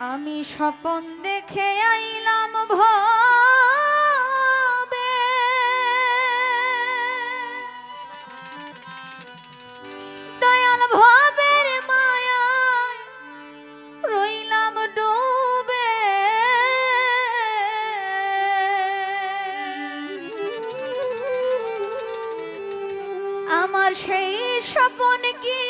আমি স্বপন দেখে আইলাম ভবে। দয়াল ভবের মায়ায় রইলাম ডুবে। আমার সেই স্বপন কি